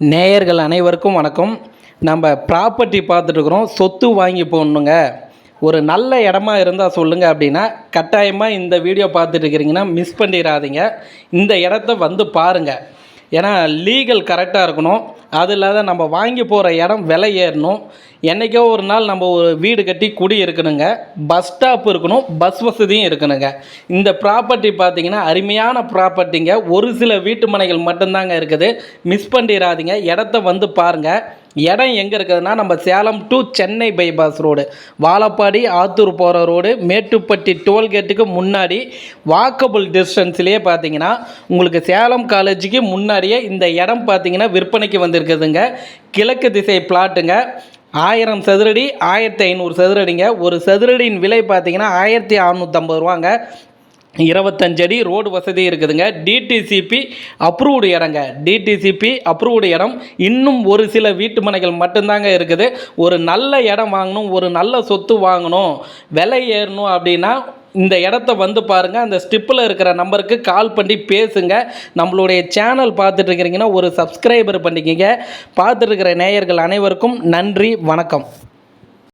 நேயர்கள் அனைவருக்கும் வணக்கம். நம்ம ப்ராப்பர்ட்டி பார்த்துட்ருக்குறோம் சொத்து வாங்கி போடணுங்க. ஒரு நல்ல இடமா இருந்தால் சொல்லுங்கள் அப்படின்னா கட்டாயமாக இந்த வீடியோ பார்த்துட்டு இருக்கிறீங்கன்னா மிஸ் பண்ணிடாதீங்க. இந்த இடத்த வந்து பாருங்கள் ஏன்னா லீகல் கரெக்டாக இருக்கணும். அது இல்லாத நம்ம வாங்கி போகிற இடம் விலை ஏறணும். என்றைக்கோ ஒரு நாள் நம்ம ஒரு வீடு கட்டி குடி இருக்கணுங்க. பஸ் ஸ்டாப் இருக்கணும் பஸ் வசதியும் இருக்கணுங்க. இந்த ப்ராப்பர்ட்டி பார்த்தீங்கன்னா அருமையான ப்ராப்பர்ட்டிங்க ஒரு சில வீட்டு மனைகள் மட்டும்தாங்க இருக்குது. மிஸ் பண்ணிடாதீங்க இடத்த வந்து பாருங்கள் இடம் எங்கே இருக்குதுன்னா நம்ம Salem to Chennai bypass road Vazhapadi Attur போகிற ரோடு மேட்டுப்பட்டி டோல்கேட்டுக்கு முன்னாடி வாக்கபுள் டிஸ்டன்ஸ்லேயே பார்த்தீங்கன்னா உங்களுக்கு சேலம் காலேஜுக்கு முன்னாடியே இந்த இடம் பார்த்தீங்கன்னா விற்பனைக்கு வந்திருக்குதுங்க. கிழக்கு திசை பிளாட்டுங்க ஆயிரம் சதுரடி ஆயிரத்தி ஐநூறு சதுரடிங்க. ஒரு சதுரடியின் விலை பார்த்தீங்கன்னா ஆயிரத்தி அறநூற்றம்பது ரூபாங்க. இருபத்தஞ்சு அடி ரோடு வசதி இருக்குதுங்க. டிடிசிபி அப்ரூவ்டு இடங்க. டிடிசிபி அப்ரூவ்டு இடம். இன்னும் ஒரு சில வீட்டு மனைகள் மட்டும்தாங்க இருக்குது. ஒரு நல்ல இடம் வாங்கணும் ஒரு நல்ல சொத்து வாங்கணும் விலை ஏறணும் அப்படின்னா இந்த இடத்த வந்து பாருங்கள் அந்த ஸ்டிப்பில் இருக்கிற நம்பருக்கு கால் பண்ணி பேசுங்க. நம்மளுடைய சேனல் பார்த்துட்டு இருக்கிறீங்கன்னா ஒரு சப்ஸ்கிரைபர் பண்ணிக்கிங்க. பார்த்துட்டு இருக்கிற நேயர்கள் அனைவருக்கும் நன்றி வணக்கம்.